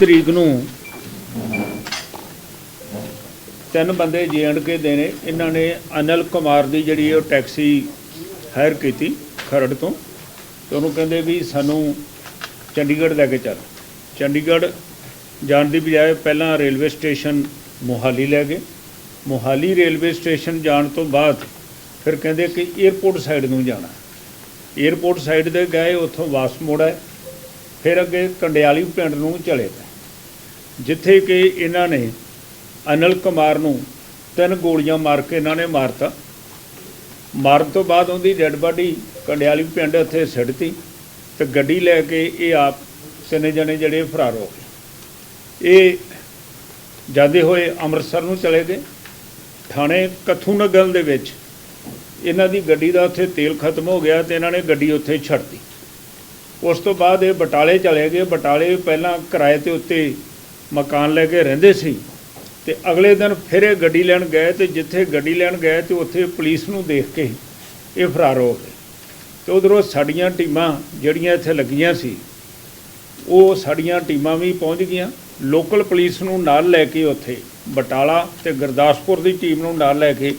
ਤਰੀਕ ਨੂੰ ਤਿੰਨ ਬੰਦੇ ਕੇ ਦੇ ਨੇ। ਇਹਨਾਂ ਨੇ ਅਨਲ ਕੁਮਾਰ ਦੀ ਜਿਹੜੀ ਉਹ ਟੈਕਸੀ ਹਾਇਰ ਕੀਤੀ ਖਰੜ ਤੋਂ ਤੇ ਉਹਨੂੰ ਕਹਿੰਦੇ ਵੀ ਸਾਨੂੰ ਚੰਡੀਗੜ੍ਹ ਲੈ ਕੇ ਚੱਲ। ਚੰਡੀਗੜ੍ਹ ਜਾਣ ਦੀ ਬਜਾਏ ਪਹਿਲਾਂ ਰੇਲਵੇ ਸਟੇਸ਼ਨ ਮੋਹਾਲੀ ਲੈ ਗਏ। ਮੋਹਾਲੀ ਰੇਲਵੇ ਸਟੇਸ਼ਨ ਜਾਣ ਤੋਂ ਬਾਅਦ ਫਿਰ ਕਹਿੰਦੇ ਕਿ 에ਅਰਪੋਰਟ ਸਾਈਡ ਨੂੰ ਜਾਣਾ। 에ਅਰਪੋਰਟ ਸਾਈਡ ਦੇ ਗਏ, ਉੱਥੋਂ ਵਾਪਸ ਮੁੜ ਆਏ। ਫਿਰ ਅੱਗੇ ਕੰਡਿਆਲੀ ਪਿੰਡ ਨੂੰ ਚਲੇ ਗਏ। ਜਿੱਥੇ ਕਿ ਇਹਨਾਂ ਨੇ ਅਨਲ ਕੁਮਾਰ ਨੂੰ ਤਿੰਨ ਗੋਲੀਆਂ ਮਾਰ ਕੇ ਇਹਨਾਂ ਨੇ ਮਾਰਤਾ। ਮਾਰਨ ਤੋਂ ਬਾਅਦ ਉਹਦੀ ਡੈੱਡ ਬਾਡੀ ਕੰਡਿਆਲੀ ਪਿੰਡ ਉੱਥੇ ਸਿੱਟਤੀ ਤੇ ਗੱਡੀ ਲੈ ਕੇ ਇਹ ਆਪ ਤਿੰਨੇ ਜਣੇ ਜਿਹੜੇ ਫਰਾਰ ਹੋ ਗਏ। ਇਹ ਜਾਂਦੇ ਹੋਏ ਅੰਮ੍ਰਿਤਸਰ ਨੂੰ ਚਲੇ ਗਏ। ਥਾਣੇ ਕਥੂ ਨਗਰ ਦੇ ਵਿੱਚ ਇਹਨਾਂ ਦੀ ਗੱਡੀ ਦਾ ਉੱਥੇ ਤੇਲ ਖਤਮ ਹੋ ਗਿਆ ਤੇ ਇਹਨਾਂ ਨੇ ਗੱਡੀ ਉੱਥੇ ਛੱਡਤੀ ਉਸ ਤੋਂ ਬਾਅਦ ਇਹ ਬਟਾਲੇ ਚਲੇ ਗਏ। ਬਟਾਲੇ ਪਹਿਲਾਂ ਕਿਰਾਏ ਤੇ ਉੱਤੇ ਮਕਾਨ ਲੈ ਕੇ ਰਹਿੰਦੇ ਸੀ ਤੇ ਅਗਲੇ ਦਿਨ ਫਿਰ ਇਹ ਗੱਡੀ ਲੈਣ ਗਏ ਤੇ ਜਿੱਥੇ ਗੱਡੀ ਲੈਣ ਗਏ ਤੇ ਉੱਥੇ ਪੁਲਿਸ ਨੂੰ ਦੇਖ ਕੇ ਇਹ ਫਰਾਰ ਹੋ ਗਏ। ਤੇ ਉਧਰੋਂ ਸਾਡੀਆਂ ਟੀਮਾਂ ਜਿਹੜੀਆਂ ਇੱਥੇ ਲੱਗੀਆਂ ਸੀ, ਉਹ ਸਾਡੀਆਂ ਟੀਮਾਂ ਵੀ ਪਹੁੰਚ ਗਈਆਂ। ਲੋਕਲ ਪੁਲਿਸ ਨੂੰ ਨਾਲ ਲੈ ਕੇ ਉੱਥੇ ਬਟਾਲਾ ਤੇ ਗੁਰਦਾਸਪੁਰ ਦੀ ਟੀਮ ਨੂੰ ਨਾਲ ਲੈ ਕੇ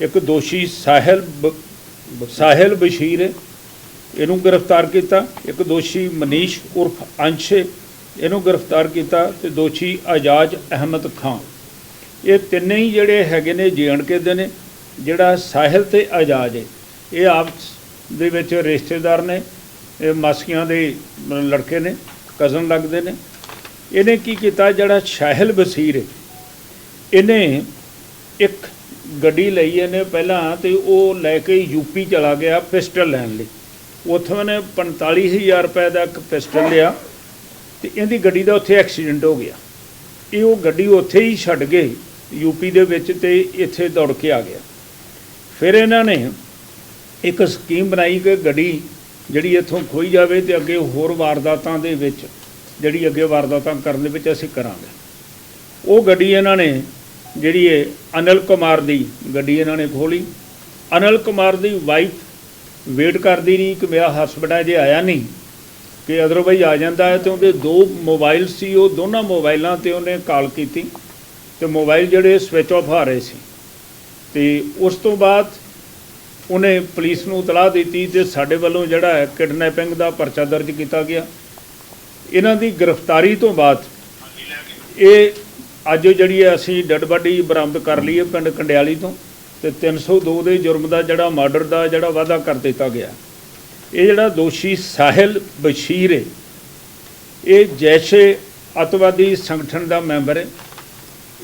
ਇੱਕ ਦੋਸ਼ੀ ਸਾਹਿਲ ਬ- ਸਾਹਿਲ ਬਸ਼ੀਰ ਇਹਨੂੰ ਗ੍ਰਿਫਤਾਰ ਕੀਤਾ। ਇੱਕ ਦੋਸ਼ੀ ਮਨੀਸ਼ ਉਰਫ ਅੰਸ਼ ਇਹਨੂੰ ਗ੍ਰਿਫਤਾਰ ਕੀਤਾ ਤੇ ਦੋਸ਼ੀ ਆਜਾਜ ਅਹਿਮਦ ਖਾਨ। ਇਹ ਤਿੰਨੇ ਹੀ ਜਿਹੜੇ ਹੈਗੇ ਨੇ ਕੇ ਦੇ ਨੇ, ਜਿਹੜਾ ਸਾਹਿਲ ਤੇ ਆਜਾਜ ਹੈ ਇਹ ਆਪਸ ਦੇ ਵਿੱਚ ਰਿਸ਼ਤੇਦਾਰ ਨੇ, ਇਹ ਮਾਸੀਆਂ ਦੇ ਲੜਕੇ ਨੇ ਕਜ਼ਨ ਲੱਗਦੇ ਨੇ। ਇਹਨੇ ਕੀ ਕੀਤਾ? ਜਿਹੜਾ ਸਾਹਿਲ ਬਸੀਰ ਹੈ ਇਹਨੇ ਇੱਕ ਗੱਡੀ ਲਈ ਇਹਨੇ ਪਹਿਲਾਂ ਤੇ ਉਹ ਲੈ ਕੇ ਯੂਪੀ ਚਲਾ ਗਿਆ ਪਿਸਟਲ ਲੈਣ ਲਈ। ਉੱਥੋਂ ਇਹਨੇ 45000 ਰੁਪਏ ਦਾ ਇੱਕ ਪਿਸਟਲ ਲਿਆ। ਤੇ ਇਹਦੀ ਗੱਡੀ ਦਾ ਉੱਥੇ ਐਕਸੀਡੈਂਟ ਹੋ ਗਿਆ। ਇਹ ਉਹ ਗੱਡੀ ਉੱਥੇ ਹੀ ਛੱਡ ਗਏ ਯੂਪੀ ਦੇ ਵਿੱਚ ਤੇ ਇੱਥੇ ਦੌੜ ਕੇ ਆ ਗਿਆ। ਫਿਰ ਇਹਨਾਂ ਨੇ ਇੱਕ ਸਕੀਮ ਬਣਾਈ ਕਿ ਗੱਡੀ ਜਿਹੜੀ ਇੱਥੋਂ ਖੋਈ ਜਾਵੇ ਤੇ ਅੱਗੇ ਹੋਰ ਵਾਰਦਾਤਾਂ ਦੇ ਵਿੱਚ, ਜਿਹੜੀ ਅੱਗੇ ਵਾਰਦਾਤਾਂ ਕਰਨ ਦੇ ਵਿੱਚ ਅਸੀਂ ਕਰਾਂਗੇ। ਉਹ ਗੱਡੀ ਇਹਨਾਂ ਨੇ ਜਿਹੜੀ ਹੈ ਅਨਲ ਕੁਮਾਰ ਦੀ ਗੱਡੀ ਇਹਨਾਂ ਨੇ ਖੋਲੀ। ਅਨਲ ਕੁਮਾਰ ਦੀ ਵਾਈਫ ਵੇਟ ਕਰਦੀ ਰਹੀ ਕਿ ਮੇਰਾ ਹਸਬੰਡ ਅਜੇ ਆਇਆ ਨਹੀਂ। ਕਿ ਅਦਰਵਾਈਜ਼ ਆ ਜਾਂਦਾ ਹੈ ਤੇ ਉਹਦੇ ਦੋ ਮੋਬਾਈਲ ਸੀ, ਉਹ ਦੋਨਾਂ ਮੋਬਾਈਲਾਂ ਤੇ ਉਹਨੇ ਕਾਲ ਕੀਤੀ ਤੇ ਮੋਬਾਈਲ ਜਿਹੜੇ ਸਵਿਚ ਆਫ ਆ ਰਹੇ ਸੀ। ਤੇ ਉਸ ਤੋਂ ਬਾਅਦ ਉਹਨੇ ਪੁਲਿਸ ਨੂੰ ਇਤਲਾਹ ਦਿੱਤੀ ਤੇ ਸਾਡੇ ਵੱਲੋਂ ਜਿਹੜਾ ਹੈ ਕਿਡਨੈਪਿੰਗ ਦਾ ਪਰਚਾ ਦਰਜ ਕੀਤਾ ਗਿਆ। ਇਹਨਾਂ ਦੀ ਗ੍ਰਿਫਤਾਰੀ ਤੋਂ ਬਾਅਦ ਇਹ ਅੱਜ ਜਿਹੜੀ ਹੈ ਅਸੀਂ ਡੈਡ ਬਾਡੀ ਬਰਾਮਦ ਕਰ ਲਈ ਹੈ ਪਿੰਡ ਕੰਡਿਆਲੀ ਤੋਂ ਤੇ 302 ਦੇ ਜੁਰਮ ਦਾ ਜਿਹੜਾ ਮਰਡਰ ਦਾ ਜਿਹੜਾ ਵਾਅਦਾ ਕਰ ਦਿੱਤਾ ਗਿਆ। ਇਹ ਜਿਹੜਾ ਦੋਸ਼ੀ ਸਾਹਿਲ ਬਸ਼ੀਰ ਹੈ, ਇਹ ਜੈਸ਼ੇ ਅਤਵਾਦੀ ਸੰਗਠਨ ਦਾ ਮੈਂਬਰ ਹੈ।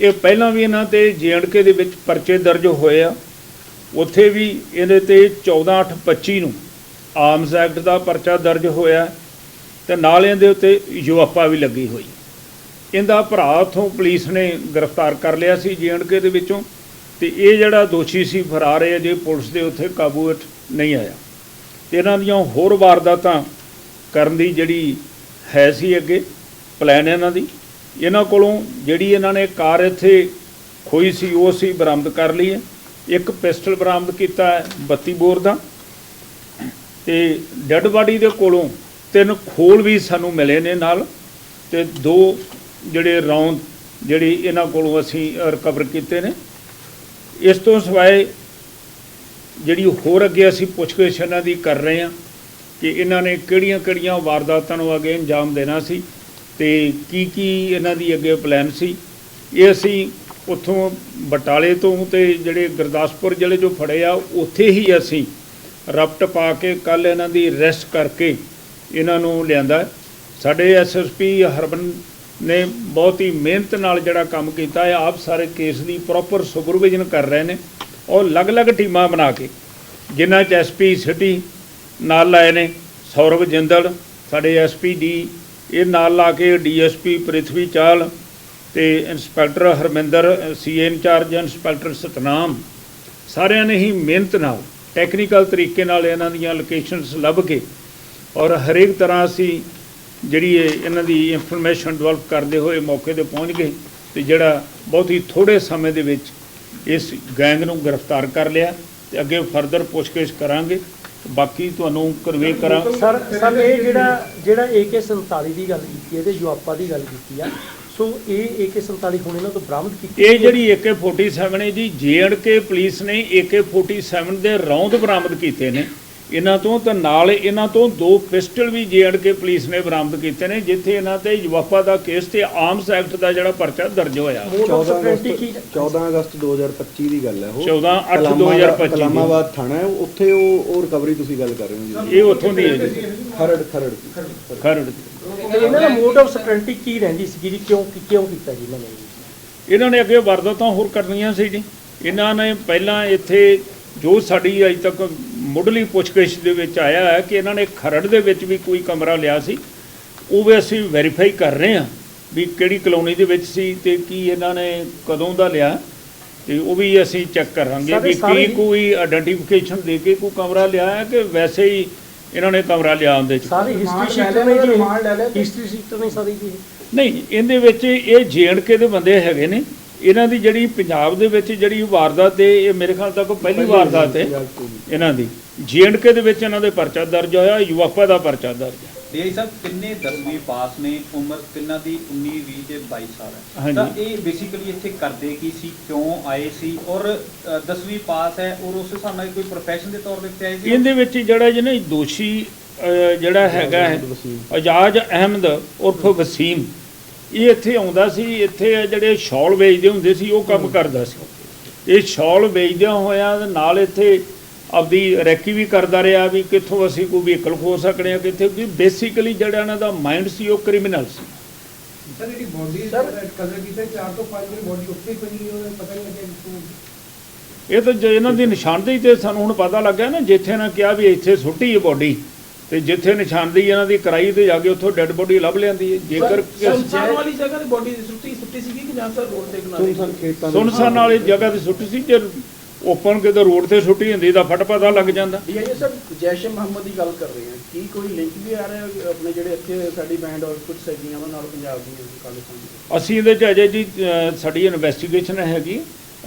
ਇਹ ਪਹਿਲਾਂ ਵੀ ਇਹਨਾਂ ਤੇ ਜੀਐਨਕੇ ਦੇ ਵਿੱਚ ਪਰਚੇ ਦਰਜ ਹੋਏ ਆ। ਉੱਥੇ ਵੀ ਇਹਦੇ ਤੇ 14825 ਨੂੰ ਆਰਮਸ ਐਕਟ ਦਾ ਪਰਚਾ ਦਰਜ ਹੋਇਆ ਤੇ ਨਾਲ ਇਹਦੇ ਉੱਤੇ ਯੂਐਫਆ ਵੀ ਲੱਗੀ ਹੋਈ ਇਹਦਾ ਭਰਾ ਉੱਥੋਂ ਪੁਲਿਸ ਨੇ ਗ੍ਰਿਫਤਾਰ ਕਰ ਲਿਆ ਸੀ ਜੀਐਨਕੇ ਦੇ ਵਿੱਚੋਂ ਤੇ ਇਹ ਜਿਹੜਾ ਦੋਸ਼ੀ ਸੀ ਫਰਾਰ ਹੈ ਜੇ ਪੁਲਿਸ ਦੇ ਉੱਥੇ ਕਾਬੂ ਵਿੱਚ ਨਹੀਂ ਆਇਆ। ਤੇ ਇਹਨਾਂ ਦੀਆਂ ਹੋਰ ਵਾਰਦਾਤਾਂ ਕਰਨ ਦੀ ਜਿਹੜੀ ਹੈ ਸੀ ਅੱਗੇ ਪਲਾਨ ਇਹਨਾਂ ਦੀ, ਇਹਨਾਂ ਕੋਲੋਂ ਜਿਹੜੀ ਇਹਨਾਂ ਨੇ ਕਾਰ ਇੱਥੇ ਖੋਈ ਸੀ, ਉਹ ਅਸੀਂ ਬਰਾਮਦ ਕਰ ਲਈ ਹੈ। ਇੱਕ ਪਿਸਟਲ ਬਰਾਮਦ ਕੀਤਾ ਹੈ 32 ਬੋਰ ਦਾ ਤੇ ਡੈੱਡ ਬਾਡੀ ਦੇ ਕੋਲੋਂ ਤਿੰਨ ਖੋਲ ਵੀ ਸਾਨੂੰ ਮਿਲੇ ਨੇ ਨਾਲ ਤੇ ਦੋ ਜਿਹੜੇ ਰੌਂਦ ਜਿਹੜੀ ਇਹਨਾਂ ਕੋਲੋਂ ਅਸੀਂ ਰਿਕਵਰ ਕੀਤੇ ਨੇ। ਇਸ ਤੋਂ ਸਿਵਾਏ ਜਿਹੜੀ ਹੋਰ ਅੱਗੇ ਅਸੀਂ ਪੁੱਛਗਿੱਛ ਇਹਨਾਂ ਦੀ ਕਰ ਰਹੇ ਹਾਂ ਕਿ ਇਹਨਾਂ ਨੇ ਕਿਹੜੀਆਂ-ਕਿਹੜੀਆਂ ਵਾਰਦਾਤਾਂ ਨੂੰ ਅੱਗੇ ਅੰਜਾਮ ਦੇਣਾ ਸੀ ਤੇ ਕੀ ਕੀ ਇਹਨਾਂ ਦੀ ਅੱਗੇ ਪਲਾਨ ਸੀ। ਇਹ ਅਸੀਂ ਉੱਥੋਂ ਬਟਾਲੇ ਤੋਂ ਤੇ ਜਿਹੜੇ ਗੁਰਦਾਸਪੁਰ ਜ਼ਿਲ੍ਹੇ ਜੋ ਫੜੇ ਆ, ਉੱਥੇ ਹੀ ਅਸੀਂ ਰਪਟ ਪਾ ਕੇ ਕੱਲ ਇਹਨਾਂ ਦੀ ਅਰੈਸਟ ਕਰਕੇ ਇਹਨਾਂ ਨੂੰ ਲਿਆਂਦਾ। ਸਾਡੇ ਐਸਐਸਪੀ ਹਰਬਨ ਨੇ ਬਹੁਤ ਹੀ ਮਿਹਨਤ ਨਾਲ ਜਿਹੜਾ ਕੰਮ ਕੀਤਾ ਹੈ ਆਪ ਸਾਰੇ ਕੇਸ ਦੀ ਪ੍ਰੋਪਰ ਸੁਪਰਵਿਜ਼ਨ ਕਰ ਰਹੇ ਨੇ। ਔਰ ਅਲੱਗ-ਅਲੱਗ ਟੀਮਾਂ ਬਣਾ ਕੇ, ਜਿਨ੍ਹਾਂ ਚ ਐਸਪੀ ਸਿਟੀ ਨਾਲ ਲਾਏ ਨੇ, ਸੌਰਵ ਜਿੰਦਲ, ਸਾਡੇ ਐਸਪੀ ਡੀ ਇਹ ਨਾਲ ਲਾ ਕੇ ਡੀਐਸਪੀ ਪ੍ਰਿਥਵੀ ਚਾਲ ਤੇ inspector Harminder CA incharge inspector Satnam, ਸਾਰਿਆਂ ਨੇ ਹੀ ਮਿਹਨਤ ਨਾਲ ਟੈਕਨੀਕਲ ਤਰੀਕੇ ਨਾਲ ਇਹਨਾਂ ਦੀਆਂ ਲੋਕੇਸ਼ਨਸ ਲੱਭ ਕੇ, ਔਰ ਹਰੇਕ ਤਰ੍ਹਾਂ ਅਸੀਂ ਜਿਹੜੀ ਇਹਨਾਂ ਦੀ ਇਨਫੋਰਮੇਸ਼ਨ ਡਿਵੈਲਪ ਕਰਦੇ ਹੋਏ ਮੌਕੇ ਤੇ ਪਹੁੰਚ ਗਏ, ਤੇ ਜਿਹੜਾ ਬਹੁਤ ਹੀ ਥੋੜੇ ਸਮੇਂ ਦੇ ਵਿੱਚ ਇਸ ਗੈਂਗ ਨੂੰ ਗ੍ਰਿਫਤਾਰ ਕਰ ਲਿਆ ਤੇ ਅੱਗੇ ਫਰਦਰ ਪੁੱਛਗਿੱਛ ਕਰਾਂਗੇ। ਬਾਕੀ ਤੁਹਾਨੂੰ ਕਰਵੇ ਕਰਾਂ। ਸਰ ਸਰ ਇਹ ਜਿਹੜਾ ਜਿਹੜਾ AK47 ਦੀ ਗੱਲ ਕੀਤੀ ਹੈ ਇਹਦੇ ਜਵਾਪਾ ਦੀ ਗੱਲ ਕੀਤੀ ਆ ਸੋ ਇਹ AK47 ਹੁਣ ਇਹਨਾਂ ਤੋਂ ਬਰਾਮਦ ਕੀਤੀ ਇਹ ਜਿਹੜੀ AK47 ਹੈ ਜੀ ਕੇ ਪੁਲਿਸ ਨੇ AK47 ਦੇ ਰੌਂਦ ਬਰਾਮਦ ਕੀਤੇ ਨੇ। ਇਹਨਾਂ ਤੋਂ ਤੇ ਨਾਲ ਇਹਨਾਂ ਤੋਂ ਦੋ ਪਿਸਟਲ ਵੀ ਕੇ ਪੁਲਿਸ ਨੇ ਬਰਾਮਦ ਕੀਤੇ ਨੇ ਜਿੱਥੇ ਇਹਨਾਂ ਤੇ ਜਵਾਪਾ ਦਾ ਕੇਸ ਤੇ ਆਰਮਸ ਐਕਟ ਦਾ ਜਿਹੜਾ ਪਰਚਾ ਦਰਜ ਹੋਇਆ। ਮੋਡ ਆਫ 14 ਸਪਰੈਂਟੀ ਕੀ 14 ਅਗਸਤ 2025 ਦੀ ਗੱਲ ਹੈ ਉਹ। 14 8 ਕਲਾਮਾ- 2025 ਦੀ। ਕਲਾਮਾਬਾਦ ਥਾਣਾ ਹੈ ਉੱਥੇ ਉਹ ਉਹ ਰਿਕਵਰੀ ਤੁਸੀਂ ਗੱਲ ਕਰ ਰਹੇ ਹੋ ਜੀ। ਇਹ ਉੱਥੋਂ ਦੀ ਹੈ ਜੀ। ਖਰੜ ਖਰੜ। ਖਰੜ। ਇਹਨਾਂ ਦਾ ਮੋਡ ਆਫ ਕੀ ਰਹਿੰਦੀ ਸੀ ਜੀ ਕਿਉਂ ਕਿਉਂ ਕੀਤਾ ਜੀ ਇਹਨਾਂ ਨੇ? ਇਹ? ਇਹਨਾਂ ਨੇ ਅੱਗੇ ਵਾਰਦਾਤਾਂ ਹੋਰ ਕਰਨੀਆਂ ਸੀ ਜੀ। ਇਹਨਾਂ ਨੇ ਪਹਿਲਾਂ ਇੱਥੇ ਜੋ ਸਾਡੀ ਅਜੇ ਤੱਕ ਮੁੱਢਲੀ ਪੁੱਛਗਿੱਛ ਦੇ ਵਿੱਚ ਆਇਆ ਹੈ ਕਿ ਇਹਨਾਂ ਨੇ ਖਰੜ ਦੇ ਵਿੱਚ ਵੀ ਕੋਈ ਕਮਰਾ ਲਿਆ ਸੀ ਉਹ ਵੀ ਅਸੀਂ ਵੈਰੀਫਾਈ ਕਰ ਰਹੇ ਹਾਂ ਵੀ ਕਿਹੜੀ ਕਲੋਨੀ ਦੇ ਵਿੱਚ ਸੀ ਤੇ ਕੀ ਇਹਨਾਂ ਨੇ ਕਦੋਂ ਦਾ ਲਿਆ ਤੇ ਉਹ ਵੀ ਅਸੀਂ ਚੈੱਕ ਕਰਾਂਗੇ ਵੀ ਕੀ ਕੋਈ ਆਇਡੈਂਟੀਫਿਕੇਸ਼ਨ ਦੇ ਕੇ ਕੋਈ ਕਮਰਾ ਲਿਆ ਹੈ ਕਿ ਵੈਸੇ ਹੀ ਇਹਨਾਂ ਨੇ ਕਮਰਾ ਲਿਆ ਉਹਦੇ ਚ। ਸਾਰੀ ਹਿਸਟਰੀ ਸ਼ੀਟ ਨਹੀਂ ਜੀ ਹਿਸਟਰੀ ਸ਼ੀਟ ਨਹੀਂ ਸਾਰੀ ਜੀ ਨਹੀਂ ਇਹਦੇ ਵਿੱਚ ਇਹ ਜੇਐਨਕੇ ਦੇ ਬੰਦੇ ਹੈਗੇ ਨੇ ਇਹਨਾਂ ਦੀ ਜਿਹੜੀ ਪੰਜਾਬ ਦੇ ਵਿੱਚ ਜਿਹੜੀ ਵਾਰਦਾਤ ਹੈ ਇਹ ਮੇਰੇ ਖਿਆਲ ਤੱਕ ਪਹਿਲੀ ਵਾਰਦਾਤ ਹੈ ਇਹਨਾਂ ਦੀ। ਜੇਐਨਕੇ ਦੇ ਵਿੱਚ ਇਹਨਾਂ ਦੇ ਪਰਚਾ ਦਰਜ ਹੋਇਆ ਯੂਐਫਆ ਦਾ ਪਰਚਾ ਦਰਜ ਹੈ। ਡੀਆਈ ਸਾਹਿਬ ਕਿੰਨੇ 10ਵੀਂ ਪਾਸ ਨੇ? ਉਮਰ ਕਿੰਨਾ ਦੀ? 19 20 ਤੇ 22 ਸਾਲ ਹੈ। ਤਾਂ ਇਹ ਬੇਸਿਕਲੀ ਇੱਥੇ ਕਰਦੇ ਕੀ ਸੀ? ਕਿਉਂ ਆਏ ਸੀ? ਔਰ 10ਵੀਂ ਪਾਸ ਹੈ ਔਰ ਉਸ ਹਿਸਾਬ ਨਾਲ ਕੋਈ ਪ੍ਰੋਫੈਸ਼ਨ ਦੇ ਤੌਰ ਉੱਤੇ ਆਏ ਸੀ? ਇਹਦੇ ਵਿੱਚ ਜਿਹੜਾ ਜਿਹਨੇ ਦੋਸ਼ੀ ਜਿਹੜਾ ਹੈਗਾ ਹੈ ਅਜਾਜ ਅਹਿਮਦ ਉਰਫ ਵਸੀਮ। ਇਹ ਇੱਥੇ ਆਉਂਦਾ ਸੀ ਇੱਥੇ ਜਿਹੜੇ ਸ਼ਾਲ ਵੇਚਦੇ ਹੁੰਦੇ ਸੀ ਉਹ ਕੰਮ ਕਰਦਾ ਸੀ। ਇਹ ਸ਼ਾਲ ਵੇਚਦਿਆਂ ਹੋਇਆਂ ਦੇ ਨਾਲ ਇੱਥੇ ਆਪਦੀ ਰੈਕੀ ਵੀ ਕਰਦਾ ਰਿਹਾ ਵੀ ਕਿੱਥੋਂ ਅਸੀਂ ਕੋਈ ਵਹੀਕਲ ਖੋ ਸਕਦੇ ਆ ਕਿੱਥੇ ਵੀ ਬੇਸਿਕਲੀ ਜਿਹੜਾ ਇਹਨਾਂ ਦਾ ਮਾਈਂਡ ਸੀ ਉਹ ਕ੍ਰਿਮੀਨਲ ਸੀ। ਸਰ ਜਿਹੜੀ ਬੋਡੀ ਸਰ। ਕਲਰ ਕੀਤੇ 4 ਤੋਂ 5 ਵਾਰੀ ਬੋਡੀ ਉੱਤੇ ਹੀ ਪਈ ਉਹ ਪਤਾ ਨਹੀਂ ਲੱਗਿਆ ਕਿੱਥੋਂ। ਇਹ ਤਾਂ ਜੇ ਇਹਨਾਂ ਦੀ ਨਿਸ਼ਾਨਦੇਹੀ ਤੇ ਸਾਨੂੰ ਹੁਣ ਪਤਾ ਲੱਗਾ ਨਾ ਜਿੱਥੇ ਨਾ ਕਿਹਾ ਵੀ ਇੱਥੇ ਸੁੱਟੀ ਹੈ ਬੋਡੀ ਤੇ ਜਿੱਥੇ ਨਿਸ਼ਾਨਦੇਹੀ ਇਹਨਾਂ ਦੀ ਕਰਾਈ ਤੇ ਜਾ ਕੇ ਉੱਥੋਂ ਡੈੱਡ ਬੋਡੀ ਲੱਭ ਲਿਆਂਦੀ ਹੈ। ਜੇਕਰ ਸੁਨਸਾਨ ਵਾਲੀ ਜਗ੍ਹਾ ਤੇ ਬੋਡੀ ਸੁੱਟੀ ਸੁੱਟੀ ਸੀਗੀ ਕਿ ਜਾਂ ਸਰ ਰੋਡ ਦੇ ਕਿਨਾਰੇ ਸੁਨਸਾਨ ਖੇਤਾਂ ਦੇ ਸੁਨਸਾਨ ਵਾਲੀ ਜਗ੍ਹਾ ਤੇ ਸੁੱਟੀ ਸੀ ਜੇ ਓਪਨ ਕਿਤੇ ਰੋਡ ਤੇ ਸੁੱਟੀ ਹੁੰਦੀ ਤਾਂ ਫਟ ਪਤਾ ਲੱਗ ਜਾਂਦਾ। ਡੀਆਈਏ ਸਰ ਜੈਸ਼ ਮੁਹੰਮਦ ਦੀ ਗੱਲ ਕਰ ਰਹੇ ਹਾਂ। ਕੀ ਕੋਈ ਲਿੰਕ ਵੀ ਆ ਰਿਹਾ ਆਪਣੇ ਜਿਹੜੇ ਇੱਥੇ ਸਾਡੀ ਬੈਂਡ ਔਰ ਕੁਝ ਸੈਗੀਆਂ ਉਹਨਾਂ ਨਾਲ ਪੰਜਾਬ ਦੀਆਂ ਕਾਲਿਸਤਾਨ ਦੀ ਅਸੀਂ ਇਹਦੇ ਚ ਅਜੇ ਜੀ ਸਾਡੀ ਇਨਵੈਸਟੀਗੇਸ਼ਨ ਹੈਗੀ।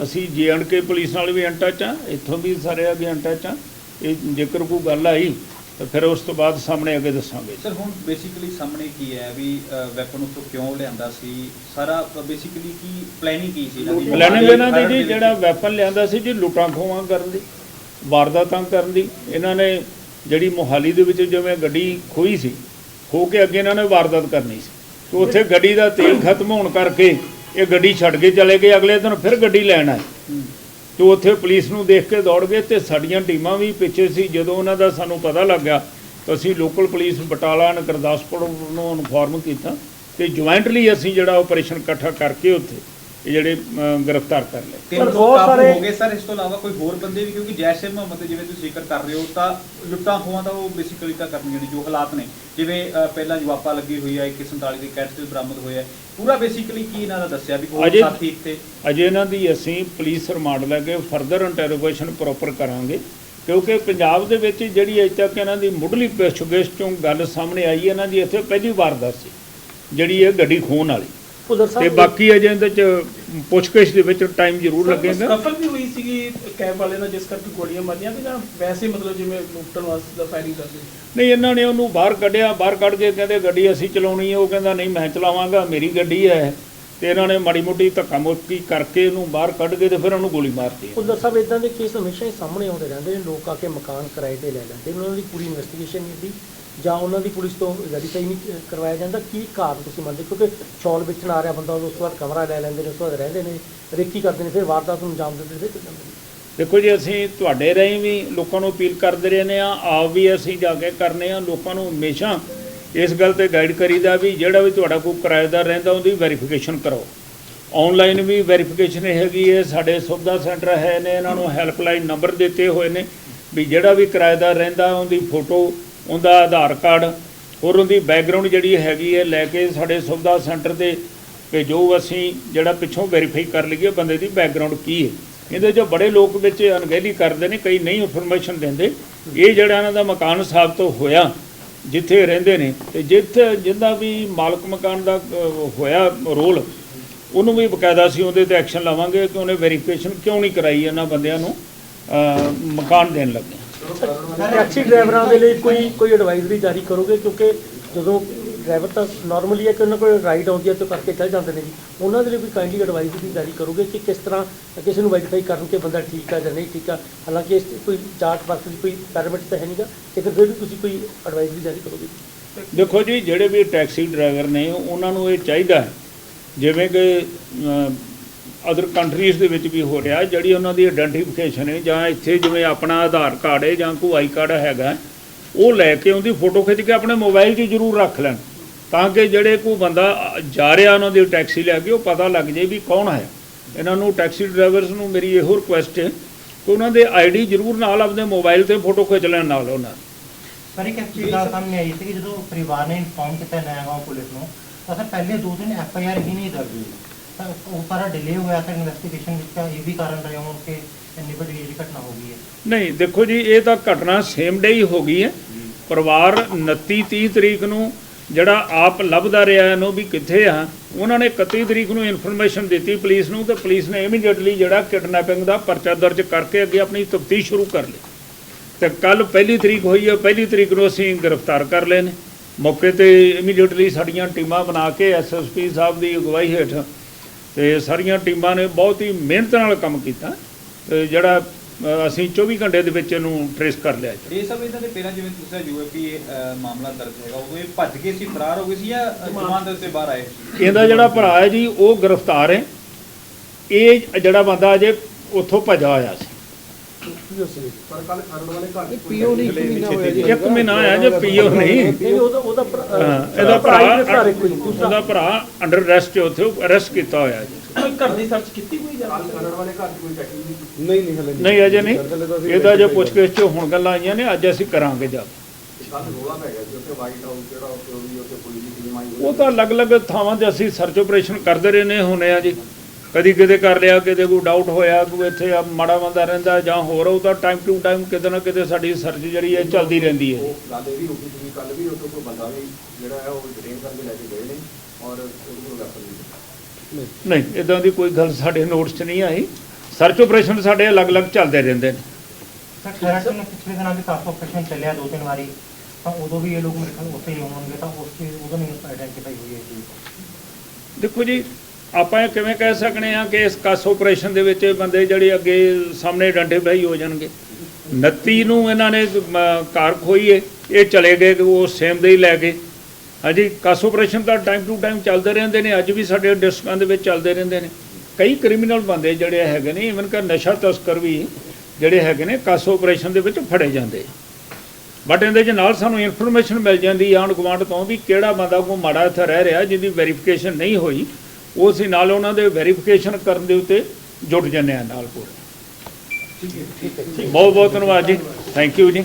ਅਸੀਂ ਕੇ ਪੁਲਿਸ ਨਾਲ ਵੀ ਇਨ ਟੱਚ ਆ ਇੱਥੋਂ ਵੀ ਸਾਰੇ ਅੱਗੇ ਇਨ ਟੱਚ ਆ ਇਹ ਜੇਕਰ ਕੋਈ ਗੱਲ ਆਈ ਤਾਂ ਫਿਰ ਉਸ ਤੋਂ ਬਾਅਦ ਸਾਹਮਣੇ ਅੱਗੇ ਦੱਸਾਂਗੇ ਸਰ ਹੁਣ ਬੇਸਿਕਲੀ ਸਾਹਮਣੇ ਕੀ ਹੈ ਵੀ ਵੈਪਨ ਉੱਥੋਂ ਕਿਉਂ ਲਿਆਂਦਾ ਸੀ? ਸਾਰਾ ਬੇਸਿਕਲੀ ਕੀ ਪਲੈਨਿੰਗ ਕੀ ਸੀ ਇਹਨਾਂ ਦੀ? ਪਲੈਨਿੰਗ ਇਹਨਾਂ ਦੀ ਜੀ ਜਿਹੜਾ ਵੈਪਨ ਲਿਆਂਦਾ ਸੀ ਜੀ ਲੁੱਟਾਂ ਖੋਹਾਂ ਕਰਨ ਦੀ ਵਾਰਦਾਤਾਂ ਕਰਨ ਦੀ। ਇਹਨਾਂ ਨੇ ਜਿਹੜੀ ਮੋਹਾਲੀ ਦੇ ਵਿੱਚ ਜਿਵੇਂ ਗੱਡੀ ਖੋਈ ਸੀ ਖੋ ਕੇ ਅੱਗੇ ਇਹਨਾਂ ਨੇ ਵਾਰਦਾਤ ਕਰਨੀ ਸੀ। ਤੇ ਉੱਥੇ ਗੱਡੀ ਦਾ ਤੇਲ ਖਤਮ ਹੋਣ ਕਰਕੇ ਇਹ ਗੱਡੀ ਛੱਡ ਕੇ ਚਲੇ ਗਏ। ਅਗਲੇ ਦਿਨ ਫਿਰ ਗੱਡੀ ਲੈਣ ਆਏ। ਤੇ ਉੱਥੇ ਪੁਲਿਸ ਨੂੰ ਦੇਖ ਕੇ ਦੌੜ ਗਏ ਤੇ ਸਾਡੀਆਂ ਟੀਮਾਂ ਵੀ ਪਿੱਛੇ ਸੀ। ਜਦੋਂ ਉਹਨਾਂ ਦਾ ਸਾਨੂੰ ਪਤਾ ਲੱਗਾ ਤਾਂ ਅਸੀਂ ਲੋਕਲ ਪੁਲਿਸ ਬਟਾਲਾ ਨੇ ਗੁਰਦਾਸਪੁਰ ਨੂੰ ਇਨਫੋਰਮ ਕੀਤਾ ਤੇ ਜੁਆਇੰਟਲੀ ਅਸੀਂ ਜਿਹੜਾ ਆਪਰੇਸ਼ਨ ਇਕੱਠਾ ਕਰਕੇ ਉੱਥੇ ਇਹ ਜਿਹੜੇ ਗ੍ਰਿਫਤਾਰ ਕਰ ਲਏ। ਤਿੰਨ ਬਹੁਤ ਸਾਰੇ- ਹੋ ਗਏ ਸਰ ਇਸ ਤੋਂ ਇਲਾਵਾ ਕੋਈ ਹੋਰ ਬੰਦੇ ਵੀ ਕਿਉਂਕਿ ਜੈਸ਼ ਏ ਮੁਹੰਮਦ ਦੇ ਜਿਵੇਂ ਤੁਸੀਂ ਜ਼ਿਕਰ ਕਰ ਰਹੇ ਹੋ ਤਾਂ ਲੁੱਟਾਂ ਖੋਹਾਂ ਦਾ ਉਹ ਬੇਸਿਕਲੀ ਤਾਂ ਕਰਨੀਆਂ ਨੇ ਜੋ ਹਾਲਾਤ ਨੇ। ਜਿਵੇਂ ਪਹਿਲਾਂ ਜਵਾਪਾ ਲੱਗੀ ਹੋਈ ਹੈ 147 ਦੀ ਕੈਟ ਤੇ ਬਰਾਮਦ ਹੋਇਆ। ਹੈ। ਪੂਰਾ ਬੇਸਿਕਲੀ ਕੀ ਇਹਨਾਂ ਦਾ ਦੱਸਿਆ ਵੀ ਅਜੇ- ਸਾਥੀ ਇੱਥੇ? ਅਜੇ ਇਹਨਾਂ ਦੀ ਅਸੀਂ ਪੁਲਿਸ ਰਿਮਾਂਡ ਲੈ ਕੇ ਫਰਦਰ ਇੰਟਰੋਗੇਸ਼ਨ ਪ੍ਰੋਪਰ ਕਰਾਂਗੇ ਕਿਉਂਕਿ ਪੰਜਾਬ ਦੇ ਵਿੱਚ ਜਿਹੜੀ ਅਜੇ ਤੱਕ ਇਹਨਾਂ ਦੀ ਮੁੱਢਲੀ ਪੁੱਛਗਿੱਛ ਚੋਂ ਗੱਲ ਸਾਹਮਣੇ ਆਈ ਹੈ, ਇਹਨਾਂ ਦੀ ਇੱਥੇ ਪਹਿਲੀ ਵਾਰਦਾਤ ਸੀ ਜਿਹੜੀ ਇਹ ਗੱਡੀ ਖੋਣ ਵਾਲੀ। ਉਧਰ ਤੇ ਸਾਹਿਬ ਬਾਕੀ ਅਜੇ ਇਹਦੇ ਚ ਪੁੱਛਗਿੱਛ ਦੇ ਵਿੱਚ ਟਾਈਮ ਜ਼ਰੂਰ ਲੱਗੇਗਾ ਸਕਫਲ ਵੀ ਹੋਈ ਸੀਗੀ ਕੈਬ ਵਾਲੇ ਨਾਲ ਜਿਸ ਕਰਕੇ ਗੋਲੀਆਂ ਮਾਰੀਆਂ ਤੇ ਜਾਂ ਵੈਸੇ ਮਤਲਬ ਜਿਵੇਂ ਲੁੱਟਣ ਵਾਸਤੇ ਦਾ ਫਾਇਰਿੰਗ ਕਰਦੇ ਨਹੀਂ ਇਹਨਾਂ ਨੇ ਉਹਨੂੰ ਬਾਹਰ ਕੱਢਿਆ ਬਾਹਰ ਕੱਢ ਕੇ ਕਹਿੰਦੇ ਗੱਡੀ ਅਸੀਂ ਚਲਾਉਣੀ ਹੈ ਉਹ ਕਹਿੰਦਾ ਨਹੀਂ ਮੈਂ ਚਲਾਵਾਂਗਾ ਮੇਰੀ ਗੱਡੀ ਹੈ। ਤੇ ਇਹਨਾਂ ਨੇ ਮਾੜੀ ਮੋਟੀ ਧੱਕਾ ਮੁੱਕੀ ਕਰਕੇ ਉਹਨੂੰ ਬਾਹਰ ਕੱਢ ਕੇ ਤੇ ਫਿਰ ਉਹਨੂੰ ਗੋਲੀ ਮਾਰਤੀ। ਉਧਰ ਸਾਹਿਬ ਇਦਾਂ ਦੇ ਕੇਸ ਹਮੇਸ਼ਾ ਹੀ ਸਾਹਮਣੇ ਆਉਂਦੇ ਰਹਿੰਦੇ ਨੇ ਲੋਕ ਆ ਕੇ ਮਕਾਨ ਕਿਰਾਏ ਤੇ ਲੈ ਲੈਂਦੇ ਨੇ ਉਹਨਾਂ ਦੀ ਪੂਰੀ ਇਨਵੈਸਟੀਗੇਸ਼ਨ ਨਹੀਂ ਹੁੰਦੀ। ਜਾਂ ਉਹਨਾਂ ਦੀ ਪੁਲਿਸ ਤੋਂ ਵੈਰੀਫਾਈ ਨਹੀਂ ਕਰਵਾਇਆ ਜਾਂਦਾ, ਕੀ ਕਾਰਨ ਤੁਸੀਂ ਮੰਨਦੇ? ਕਿਉਂਕਿ ਸ਼ੌਲ ਵੇਚਣ ਆ ਰਿਹਾ ਬੰਦਾ ਉਸ ਤੋਂ ਬਾਅਦ ਕਮਰਾ ਲੈ ਲੈਂਦੇ ਨੇ, ਉਸ ਤੋਂ ਬਾਅਦ ਰਹਿੰਦੇ ਨੇ, ਰੇਕੀ ਕਰਦੇ ਨੇ, ਫਿਰ ਵਾਰਦਾਤ ਨੂੰ ਅੰਜਾਮ ਦਿੰਦੇ ਨੇ, ਫਿਰ ਜਾਂਦੇ ਨੇ ਦੇਖੋ ਜੀ, ਅਸੀਂ ਤੁਹਾਡੇ ਰਾਹੀਂ ਵੀ ਲੋਕਾਂ ਨੂੰ ਅਪੀਲ ਕਰਦੇ ਰਹਿੰਦੇ ਆ ਆਪ ਵੀ ਅਸੀਂ ਜਾ ਕੇ ਕਰਨੇ ਆ ਲੋਕਾਂ ਨੂੰ ਹਮੇਸ਼ਾ ਇਸ ਗੱਲ ਤੇ ਗਾਈਡ ਕਰੀਦਾ ਵੀ ਜਿਹੜਾ ਵੀ ਤੁਹਾਡਾ ਕੋਈ ਕਿਰਾਏਦਾਰ ਰਹਿੰਦਾ, ਉਹਦੀ ਵੈਰੀਫਿਕੇਸ਼ਨ ਕਰੋ। ਆਨਲਾਈਨ ਵੀ ਵੈਰੀਫਿਕੇਸ਼ਨ ਹੈਗੀ ਹੈ, ਸਾਡੇ ਸੁਵਿਧਾ ਸੈਂਟਰ ਹੈ ਨੇ, ਇਹਨਾਂ ਨੂੰ ਹੈਲਪਲਾਈਨ ਨੰਬਰ ਦਿੱਤੇ ਹੋਏ ਨੇ, ਵੀ ਜਿਹੜਾ ਵੀ ਕਿਰਾਏਦਾਰ ਰਹਿੰਦਾ, ਉਹਦੀ ਫੋਟੋ ਉਹਦਾ ਆਧਾਰ ਕਾਰਡ, ਹੋਰ ਉਹਦੀ ਬੈਕਗ੍ਰਾਉਂਡ ਜਿਹੜੀ ਹੈਗੀ ਹੈ, ਲੈ ਕੇ ਸਾਡੇ ਸੁਵਿਧਾ ਸੈਂਟਰ ਤੇ ਭੇਜੋ, ਅਸੀਂ ਜਿਹੜਾ ਪਿੱਛੋਂ ਵੈਰੀਫਾਈ ਕਰ ਲਈਏ ਬੰਦੇ ਦੀ ਬੈਕਗ੍ਰਾਉਂਡ ਕੀ ਹੈ। ਇਹਦੇ 'ਚ ਬੜੇ ਲੋਕ ਵਿੱਚ ਅਣਗਹਿਲੀ ਕਰਦੇ ਨੇ, ਕਈ ਨਹੀਂ ਇਨਫੋਰਮੇਸ਼ਨ ਦਿੰਦੇ। ਇਹ ਜਿਹੜਾ ਇਹਨਾਂ ਦਾ ਮਕਾਨ ਸਾਬਤ ਹੋਇਆ, ਜਿੱਥੇ ਰਹਿੰਦੇ ਨੇ, ਤੇ ਜਿੱਥੇ ਜਿੰਦਾ ਵੀ ਮਾਲਕ ਮਕਾਨ ਦਾ ਹੋਇਆ ਰੋਲ, ਉਹਨੂੰ ਵੀ ਬਕਾਇਦਾ ਸੀ ਉਹਦੇ ਤੇ ਐਕਸ਼ਨ ਲਵਾਂਗੇ ਕਿ ਉਹਨੇ ਵੈਰੀਫਿਕੇਸ਼ਨ ਕਿਉਂ ਨਹੀਂ ਕਰਾਈ ਇਹਨਾਂ ਬੰਦਿਆਂ ਨੂੰ ਮਕਾਨ ਦੇਣ ਲੱਗੇ। ਟੈਕਸੀ ਡਰਾਈਵਰਾਂ ਦੇ ਲਈ ਕੋਈ ਕੋਈ ਐਡਵਾਈਜ਼ਰੀ ਜਾਰੀ ਕਰੋਗੇ? ਕਿਉਂਕਿ ਜਦੋਂ ਡਰਾਈਵਰ ਤਾਂ ਨਾਰਮਲੀ ਹੈ ਕਿ ਉਹਨਾਂ ਕੋਲ ਰਾਈਡ ਆਉਂਦੀ ਹੈ, ਤੇ ਕਰਕੇ ਚੱਲ ਜਾਂਦੇ ਨੇ ਜੀ। ਉਹਨਾਂ ਦੇ ਲਈ ਵੀ ਕਾਈਂਡਲੀ ਐਡਵਾਈਜ਼ਰੀ ਜਾਰੀ ਕਰੋਗੇ ਕਿ ਕਿਸ ਤਰ੍ਹਾਂ ਕਿਸੇ ਨੂੰ ਵੈਰੀਫਾਈ ਕਰਨ ਕਿ ਬੰਦਾ ਠੀਕ ਆ ਜਾਂ ਨਹੀਂ ਠੀਕ ਆ? ਹਾਲਾਂਕਿ ਇਸ 'ਚ ਕੋਈ ਚਾਰਟ ਪਰਖ ਦੀ ਕੋਈ ਪੈਰਾਮੀਟਰ ਤਾਂ ਹੈ ਨਹੀਂਗਾ ਲੇਕਿਨ ਫਿਰ ਵੀ ਤੁਸੀਂ ਕੋਈ ਐਡਵਾਈਜ਼ਰੀ ਜਾਰੀ ਕਰੋਗੇ? ਦੇਖੋ ਜੀ, ਜਿਹੜੇ ਵੀ ਟੈਕਸੀ ਡਰਾਈਵਰ ਨੇ, ਉਹਨਾਂ ਨੂੰ ਇਹ ਚਾਹੀਦਾ ਹੈ, ਜਿਵੇਂ ਕਿ ਅਦਰ ਕੰਟਰੀਜ਼ ਦੇ ਵਿੱਚ ਵੀ ਹੋ ਰਿਹਾ, ਜਿਹੜੀ ਉਹਨਾਂ ਦੀ ਆਇਡੈਂਟੀਫਿਕੇਸ਼ਨ ਹੈ, ਜਾਂ ਇੱਥੇ ਜਿਵੇਂ ਆਪਣਾ ਆਧਾਰ ਕਾਰਡ ਹੈ, ਜਾਂ ਕੋਈ ਆਈ ਕਾਰਡ ਹੈਗਾ, ਉਹ ਲੈ ਕੇ ਉਹਦੀ ਫੋਟੋ ਖਿੱਚ ਕੇ ਆਪਣੇ ਮੋਬਾਈਲ 'ਚ ਜ਼ਰੂਰ ਰੱਖ ਲੈਣ, ਤਾਂ ਕਿ ਜਿਹੜੇ ਕੋਈ ਬੰਦਾ ਜਾ ਰਿਹਾ ਉਹਨਾਂ ਦੀ ਟੈਕਸੀ ਲੈ ਕੇ, ਉਹ ਪਤਾ ਲੱਗ ਜੇ ਵੀ ਕੌਣ ਹੈ। ਇਹਨਾਂ ਨੂੰ ਟੈਕਸੀ ਡਰਾਈਵਰਸ ਨੂੰ ਮੇਰੀ ਇਹੋ ਰਿਕੁਐਸਟ ਹੈ ਕਿ ਉਹਨਾਂ ਦੇ ਆਈਡੀ ਜ਼ਰੂਰ ਨਾਲ ਆਪਣੇ ਮੋਬਾਈਲ ਤੇ ਫੋਟੋ ਖਿੱਚ ਲੈਣ ਨਾਲ ਉਹਨਾਂ ਪਰ ਇੱਕ ਚੀਜ਼ ਗੱਲ ਸਾਹਮਣੇ ਆਈ ਸੀ ਕਿ ਜਦੋਂ ਪਰਿਵਾਰ ਨੇ ਇਨਫੋਰਮ ਕੀਤਾ ਨੈਗਾਂਵ ਪੁਲਿਸ ਨੂੰ, ਤਾਂ ਸਰ ਪਹਿਲੇ ਦੋ ਦਿਨ ਐਫ ਆਈ ਆਰ ਹੀ ਨਹੀਂ ਦਰਜ ਹੋਈ। ਤਾਂ ਉਹ ਸਾਰਾ ਡਿਲੇ ਹੋਇਆ ਤਾਂ ਇਨਵੈਸਟੀਗੇਸ਼ਨ ਵਿੱਚ ਤਾਂ ਇਹ ਵੀ ਕਾਰਨ ਰਿਹਾ ਹੋਣ ਕਿ ਇੰਨੀ ਵੱਡੀ ਜਿਹੜੀ ਘਟਨਾ ਹੋ ਗਈ ਹੈ। ਨਹੀਂ, ਦੇਖੋ ਜੀ, ਇਹ ਤਾਂ ਘਟਨਾ ਸੇਮ ਡੇ ਹੀ ਹੋ ਗਈ ਹੈ। ਪਰਿਵਾਰ 29 30 ਤਰੀਕ ਨੂੰ ਜਿਹੜਾ ਆਪ ਲੱਭਦਾ ਰਿਹਾ ਇਹਨੂੰ ਵੀ ਕਿੱਥੇ ਆ? ਉਹਨਾਂ ਨੇ 31 ਤਰੀਕ ਨੂੰ ਇਨਫੋਰਮੇਸ਼ਨ ਦਿੱਤੀ ਪੁਲਿਸ ਨੂੰ, ਤੇ ਪੁਲਿਸ ਨੇ ਇਮੀਡੀਏਟਲੀ ਜਿਹੜਾ ਕਿਡਨੈਪਿੰਗ ਦਾ ਪਰਚਾ ਦਰਜ ਕਰਕੇ ਅੱਗੇ ਆਪਣੀ ਤਫਤੀਸ਼ ਸ਼ੁਰੂ ਕਰ ਲਈ। ਤੇ ਕੱਲ ਪਹਿਲੀ ਤਰੀਕ ਹੋਈ ਹੈ, ਪਹਿਲੀ ਤਰੀਕ ਨੂੰ ਅਸੀਂ ਗ੍ਰਿਫਤਾਰ ਕਰ ਲਏ ਨੇ। ਮੌਕੇ ਤੇ ਇਮੀਡੀਏਟਲੀ ਸਾਡੀਆਂ ਟੀਮਾਂ ਬਣਾ ਕੇ ਐਸਐਸਪੀ ਸਾਹਿਬ ਦੀ ਅਗਵਾਈ ਹੇਠ ਤੇ ਸਾਰੀਆਂ ਟੀਮਾਂ ਨੇ ਬਹੁਤ ਹੀ ਮਿਹਨਤ ਨਾਲ ਕੰਮ ਕੀਤਾ ਤੇ ਜਿਹੜਾ ਅਸੀਂ 24 ਘੰਟੇ ਦੇ ਵਿੱਚ ਇਹਨੂੰ ਟਰੇਸ ਕਰ ਲਿਆ ਜੀ। ਇਹ ਸਭ ਇਹਨਾਂ ਦੇ ਪਹਿਲਾਂ ਜਿਵੇਂ ਤੁਸੀਂ ਯੂਏਪੀ ਮਾਮਲਾ ਦਰਜ ਹੈਗਾ ਉਦੋਂ ਇਹ ਭੱਜ ਕੇ ਸੀ ਫਰਾਰ ਹੋ ਗਏ ਸੀ ਜਾਂ ਅ, ਜ਼ਮਾਨਤ ਤੇ ਬਾਹਰ ਆਏ ਇਹਦਾ ਜਿਹੜਾ ਭਰਾ ਹੈ ਜੀ ਉਹ ਗ੍ਰਿਫਤਾਰ ਹੈ। ਇਹ ਜਿਹੜਾ ਬੰਦਾ ਅਜੇ ਉੱਥੋਂ ਭੱਜਾ ਹੋਇਆ ਸੀ। ਪਰ ਕੱਲ ਖਰੜ ਵਾਲੇ ਘਰ ਚ ਕੋਈ ਪੀਓ ਨਹੀਂ ਇੱਕ ਮਹੀਨਾ ਹੋਇਆ ਜੀ। ਇੱਕ ਮਹੀਨਾ ਆਇਆ ਜੇ ਪੀਓ ਨਹੀਂ। ਨਹੀਂ ਉਹਦਾ ਉਹਦਾ ਭਰਾ- ਹਾਂ, ਇਹਦਾ ਭਰਾ ਹੀ ਗ੍ਰਿਫਤਾਰ ਹੈ ਕੋਈ। ਦੂਸਰਾ ਉਹਦਾ ਭਰਾ ਅੰਡਰ ਅਰੈਸਟ ਉੱਥੇ ਅਰੈਸਟ ਕੀਤਾ ਹੋਇਆ ਜੀ। ਕੱਲ ਖਰੜ ਵਾਲੇ ਘਰ ਚ ਕੋਈ ਚੈਕਿੰਗ ਨਹੀਂ ਨਹੀਂ ਨਹੀਂ ਹਲੇ ਨਹੀਂ ਅਜੇ ਨਹੀਂ। ਇਹਦਾ ਜੇ ਪੁੱਛਗਿੱਛ 'ਚ ਹੁਣ ਗੱਲਾਂ ਆਈਆਂ ਨੇ ਅੱਜ ਅਸੀਂ ਕਰਾਂਗੇ ਜਾ ਕੇ। ਕੱਲ ਰੋਲਾ ਪੈ ਗਿਆ ਸੀ ਉੱਥੇ ਵਾਈਟ ਹਾਊਸ ਜਿਹੜਾ ਉੱਥੇ ਉਹ ਵੀ ਉੱਥੇ ਪੁਲਿਸ ਦੀ ਟੀਮ ਆਈ ਉਹ ਤਾਂ ਅਲੱਗ-ਅਲੱਗ ਥਾਵਾਂ ਤੇ ਅਸੀਂ ਸਰਚ ਆਪਰੇਸ਼ਨ ਕਰਦੇ ਰਹੇ ਨੇ ਹੁਣੇ ਆ ਜੀ। ਕਦੀ ਕਿਤੇ ਕਰ ਲਿਆ ਕਿਤੇ ਕੋਈ ਡਾਊਟ ਹੋਇਆ ਕੋਈ ਇੱਥੇ ਆ ਮਾੜਾ ਬੰਦਾ ਰਹਿੰਦਾ ਜਾਂ ਹੋਰ ਉਹ ਤਾਂ ਟਾਈਮ ਟੂ ਟਾਈਮ ਕਿਤੇ ਨਾ ਕਿਤੇ ਸਾਡੀ ਸਰਚ ਜਿਹੜੀ ਹੈ ਚੱਲਦੀ ਰਹਿੰਦੀ ਹੈ। ਜੀ। ਉਹ ਗੱਲ ਇਹ ਵੀ ਹੋ ਗਈ ਸੀ ਕੱਲ ਵੀ ਉੱਥੇ ਕੋਈ ਬੰਦਾ ਵੀ ਜਿਹੜਾ ਹੈ ਉਹ ਡਿਟੇਨ ਕਰਕੇ ਲੈ ਕੇ ਗਏ ਨੇ ਔਰ ਉਹਦੇ ਕੋਲ ਵੈਪਨ ਵੀ ਨਹੀਂ ਇਦਾਂ ਦੀ ਕੋਈ ਗੱਲ ਸਾਡੇ ਨੋਟਸ 'ਚ ਨਹੀਂ ਆਈ। ਸਰਚ ਆਪਰੇਸ਼ਨ ਸਾਡੇ ਅਲੱਗ-ਅਲੱਗ ਚੱਲਦੇ ਰਹਿੰਦੇ ਨੇ। ਸਰ ਖਰੜ ਨੂੰ ਪਿਛਲੇ ਦਿਨਾਂ ਵੀ ਕਾਫੀ ਆਪਰੇਸ਼ਨ ਚੱਲਿਆ ਦੋ ਤਿੰਨ ਵਾਰੀ ਤਾਂ ਉਦੋਂ ਵੀ ਇਹ ਲੋਕ ਮੇਰੇ ਖਿਆਲ ਉੱਥੇ ਹੀ ਹੋਣਗੇ ਤਾਂ ਉਸ ਚੀਜ਼ ਉਦੋਂ ਨਹੀਂ ਆਈਡੈਂਟੀਫਾਈ ਹੋਈ ਇਹ ਚੀਜ਼। ਦੇਖੋ ਜੀ ਆਪਾਂ ਇਹ ਕਿਵੇਂ ਕਹਿ ਸਕਨੇ ਆ ਕਿ ਇਸ ਕਸ ਆਪਰੇਸ਼ਨ ਦੇ ਵਿੱਚ ਇਹ ਬੰਦੇ ਜਿਹੜੇ ਅੱਗੇ ਸਾਹਮਣੇ ਡੰਡੇ ਆਇਡੈਂਟੀਫਾਈ ਹੋ ਜਾਣਗੇ? 29 ਨੂੰ ਇਹਨਾਂ ਨੇ ਕਾਰ ਖੋਈ ਹੈ ਇਹ ਚਲੇ ਗਏ ਕਿ ਉਹ ਸੇਮ ਦੇ ਹੀ ਲੈ ਗਏ। ਹਾਂਜੀ, ਕਸ ਆਪਰੇਸ਼ਨ ਤਾਂ ਟਾਈਮ ਟੂ ਟਾਈਮ ਚੱਲਦੇ ਰਹਿੰਦੇ ਨੇ, ਅੱਜ ਵੀ ਸਾਡੇ ਡਿਸਟ੍ਰਿਕਟਾਂ ਦੇ ਵਿੱਚ ਚੱਲਦੇ ਰਹਿੰਦੇ ਨੇ। ਕਈ ਕ੍ਰਿਮੀਨਲ ਬੰਦੇ ਜਿਹੜੇ ਹੈਗੇ ਨੇ ਇਵਨ ਕਿ ਨਸ਼ਾ ਤਸਕਰ ਵੀ ਜਿਹੜੇ ਹੈਗੇ ਨੇ, ਕਸ ਆਪਰੇਸ਼ਨ ਦੇ ਵਿੱਚ ਫੜੇ ਜਾਂਦੇ ਬਟ ਇਹਦੇ ਚ ਨਾਲ ਸਾਨੂੰ ਇਨਫੋਰਮੇਸ਼ਨ ਮਿਲ ਜਾਂਦੀ, ਆਂਢ ਗੁਆਂਢ ਤੋਂ ਵੀ ਕਿਹੜਾ ਬੰਦਾ ਕੋ ਮਾੜਾ ਇੱਥੇ ਰਹਿ ਰਿਹਾ, ਜਿਹਦੀ ਵੈਰੀਫਿਕੇਸ਼ਨ ਨਹੀਂ ਹੋਈ। ਉਹ ਅਸੀਂ ਨਾਲ ਉਹਨਾਂ ਦੇ ਵੈਰੀਫਿਕੇਸ਼ਨ ਕਰਨ ਦੇ ਉੱਤੇ ਜੁਟ ਜੰਨੇ ਆ ਨਾਲ ਪੂਰੇ। ਬਹੁਤ ਬਹੁਤ ਧੰਨਵਾਦ ਜੀ। ਥੈਂਕ ਯੂ ਜੀ।